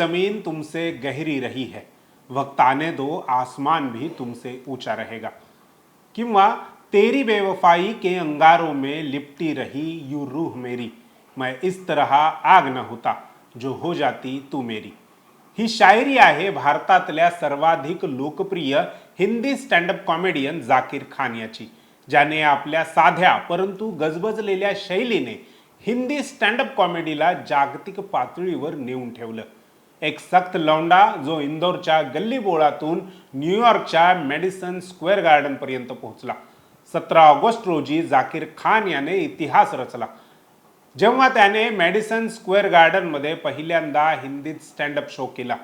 जमीन तुमसे गहरी रही है। वक्त आने दो आसमान भी तुमसे ऊंचा रहेगा। किंवा तेरी बेवफाई के अंगारों में लिपटी रही यू रूह मेरी। मैं इस तरह आग न होता जो हो जाती तू मेरी। ही शायरी आहे भारतातल्या सर्वाधिक लोकप्रिय हिंदी स्टँडअप कॉमेडियन जाकीर खान याची ज्याने आपल्या साध्या परंतु गजबजलेल्या शैलीने हिंदी स्टँडअप कॉमेडीला जागतिक पातळीवर नेऊन ठेवलं. एक सक्त लौंडा जो इंदोरच्या गल्लीबोळातून न्यूयॉर्कच्या मेडिसन स्क्वेअर गार्डनपर्यंत पोहोचला. सतरा ऑगस्ट रोजी जाकीर खान याने इतिहास रचला. जेव्हा त्याने मेडिसन स्क्वेअर गार्डनमध्ये पहिल्यांदा हिंदीत स्टँडअप शो केला.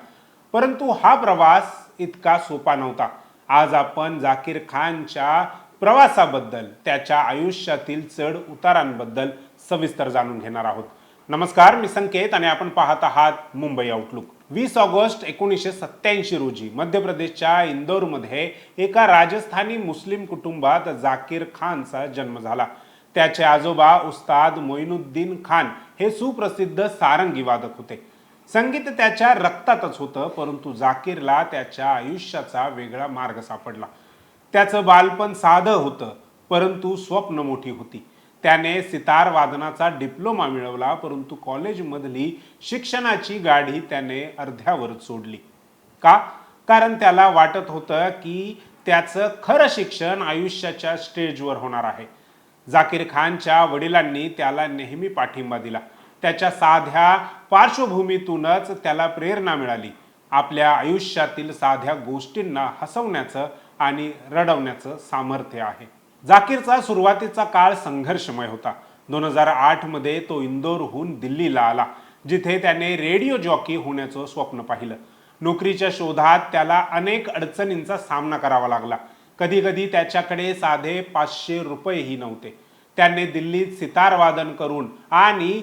परंतु हा प्रवास इतका सोपा नव्हता. आज आपण जाकीर खानच्या प्रवासाबद्दल त्याच्या आयुष्यातील चढ उतारांबद्दल सविस्तर जाणून घेणार आहोत. नमस्कार मी संकेत आणि आपण पाहत आहात मुंबई आउटलुक वीस ऑगस्ट एकोणीसशे सत्त्याऐंशी रोजी मध्य प्रदेशच्या इंदोरमध्ये एका राजस्थानी मुस्लिम कुटुंबात जाकीर खानचा जन्म झाला. त्याचे आजोबा उस्ताद मोइनुद्दीन खान हे सुप्रसिद्ध सारंगी वादक होते. संगीत त्याच्या रक्तातच होतं परंतु जाकीरला त्याच्या आयुष्याचा वेगळा मार्ग सापडला. त्याचं बालपण साधं होतं परंतु स्वप्न मोठी होती. त्याने सितार वादनाचा डिप्लोमा मिळवला परंतु कॉलेजमधली शिक्षणाची गाडी त्याने अर्ध्यावर सोडली. का? कारण त्याला वाटत होतं की त्याचं खरं शिक्षण आयुष्याच्या स्टेजवर होणार आहे. जाकीर खानच्या वडिलांनी त्याला नेहमी पाठिंबा दिला. त्याच्या साध्या पार्श्वभूमीतूनच त्याला प्रेरणा मिळाली. आपल्या आयुष्यातील साध्या गोष्टींना हसवण्याचं आणि रडवण्याचं सामर्थ्य आहे. जाकीरचा सुरुवातीचा काळ संघर्षमय होता. दोन हजार आठमध्ये तो इंदोरहून दिल्लीला आला जिथे त्याने रेडिओ जॉकी होण्याचं स्वप्न पाहिलं. नोकरीच्या शोधात त्याला अनेक अडचणींचा सामना करावा लागला. कधी कधी त्याच्याकडे साधे पाचशे रुपयेही नव्हते. त्याने दिल्लीत सितारवादन करून आणि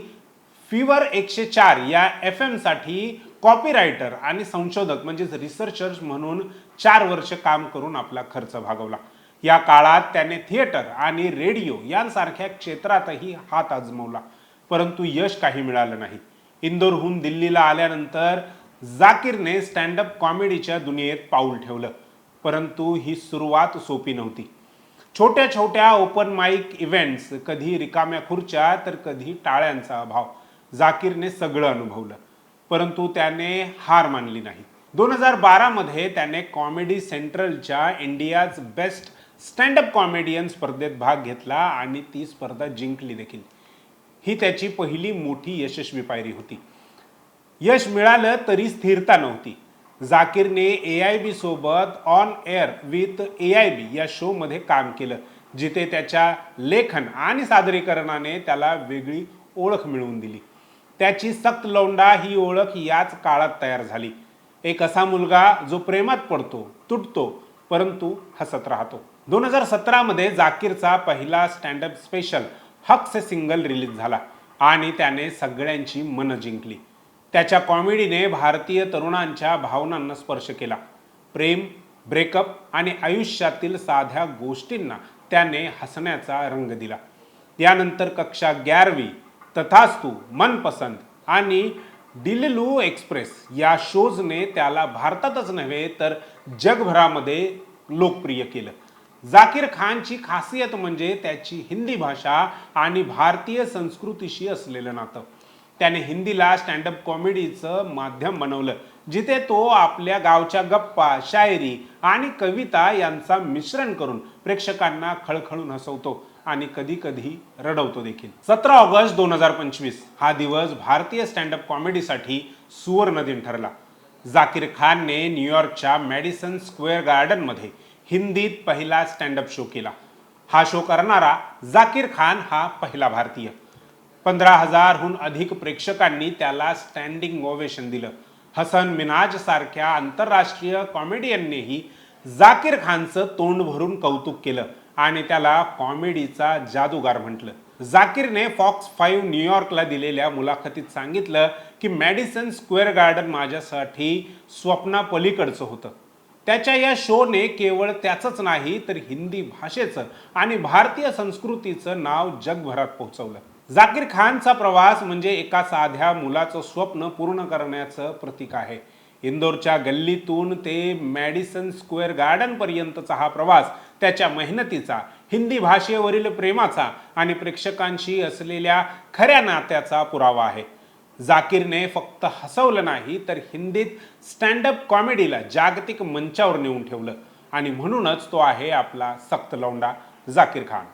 फिवर एकशे चार या एफ एमसाठी कॉपीरायटर आणि संशोधक म्हणजेच रिसर्चर्स म्हणून चार वर्ष काम करून आपला खर्च भागवला. या काळात त्याने थिएटर आणि रेडिओ यांसारख्या क्षेत्रातही हात आजमवला. परंतु यश काही मिळालं नाही. इंदोरहून दिल्लीला आल्यानंतर जाकीरने स्टँडअप कॉमेडीच्या दुनियेत पाऊल ठेवलं. परंतु ही सुरुवात सोपी नव्हती. छोट्या छोट्या ओपन माईक इव्हेंट्स कधी रिकाम्या खुर्च्या तर कधी टाळ्यांचा अभाव जाकीरने सगळं अनुभवलं. परंतु त्याने हार मानली नाही. दोन हजार बारामध्ये त्याने कॉमेडी सेंट्रलच्या इंडियाज बेस्ट स्टँडअप कॉमेडियन स्पर्धेत भाग घेतला आणि ती स्पर्धा जिंकली देखील. ही त्याची पहिली मोठी यशस्वी पायरी होती. यश मिळालं तरी स्थिरता नव्हती. जाकीरने ए आय बी सोबत on air with A I B या शोमध्ये काम केलं जिथे त्याच्या लेखन आणि सादरीकरणाने त्याला वेगळी ओळख मिळवून दिली. त्याची सक्त लौंडा ही ओळख याच काळात तयार झाली. एक असा मुलगा जो प्रेमात पडतो तुटतो परंतु हसत राहतो. दोन हजार सतरामध्ये जाकीरचा पहिला स्टँडअप स्पेशल हक्स सिंगल रिलीज झाला आणि त्याने सगळ्यांची मनं जिंकली. त्याच्या कॉमेडीने भारतीय तरुणांच्या भावनांना स्पर्श केला. प्रेम ब्रेकअप आणि आयुष्यातील साध्या गोष्टींना त्याने हसण्याचा रंग दिला. यानंतर कक्षा ग्यारवी तथास्तू मनपसंत आणि डिललू एक्सप्रेस या शोजने त्याला भारतातच नव्हे तर जगभरामध्ये लोकप्रिय केलं. जाकीर खानची खासियत म्हणजे त्याची हिंदी भाषा आणि भारतीय संस्कृतीशी असलेलं नातं. त्याने हिंदीला स्टँडअप कॉमेडीचं माध्यम बनवलं जिथे तो आपल्या गावच्या गप्पा शायरी आणि कविता यांचा मिश्रण करून प्रेक्षकांना खळखळून हसवतो आणि कधी कधी रडवतो देखील. सतरा ऑगस्ट दोन हजार पंचवीस हा दिवस भारतीय स्टँडअप कॉमेडीसाठी सुवर्ण दिन ठरला. जाकीर खानने न्यूयॉर्कच्या मॅडिसन स्क्वेअर गार्डनमध्ये हिंदीत पहिला स्टँडअप शो केला. हा शो करणारा जाकीर खान हा पहिला भारतीय. पंधरा हजारहून अधिक प्रेक्षकांनी त्याला स्टँडिंग ओवेशन दिलं. हसन मिनाज सारख्या आंतरराष्ट्रीय कॉमेडियननेही जाकीर खानचं तोंड भरून कौतुक केलं आणि त्याला कॉमेडीचा जादूगार म्हटलं. जाकीरने फॉक्स फाईव्ह न्यूयॉर्कला दिलेल्या मुलाखतीत सांगितलं की मॅडिसन स्क्वेअर गार्डन माझ्यासाठी स्वप्नापलीकडचं होतं. त्याच्या या शोने केवळ त्याचंच नाही तर हिंदी भाषेचं आणि भारतीय संस्कृतीचं नाव जगभरात पोहोचवलं. जाकीर खानचा प्रवास म्हणजे एका साध्या मुलाचं स्वप्न पूर्ण करण्याचं प्रतीक आहे. इंदोरच्या गल्लीतून ते मॅडिसन स्क्वेअर गार्डनपर्यंतचा हा प्रवास त्याच्या मेहनतीचा हिंदी भाषेवरील प्रेमाचा आणि प्रेक्षकांशी असलेल्या खऱ्या नात्याचा पुरावा आहे. जाकीरने फक्त हसवलं नाही तर हिंदीत स्टँडअप कॉमेडीला जागतिक मंचावर नेऊन ठेवलं. आणि म्हणूनच तो आहे आपला सक्त लौंडा जाकीर खान.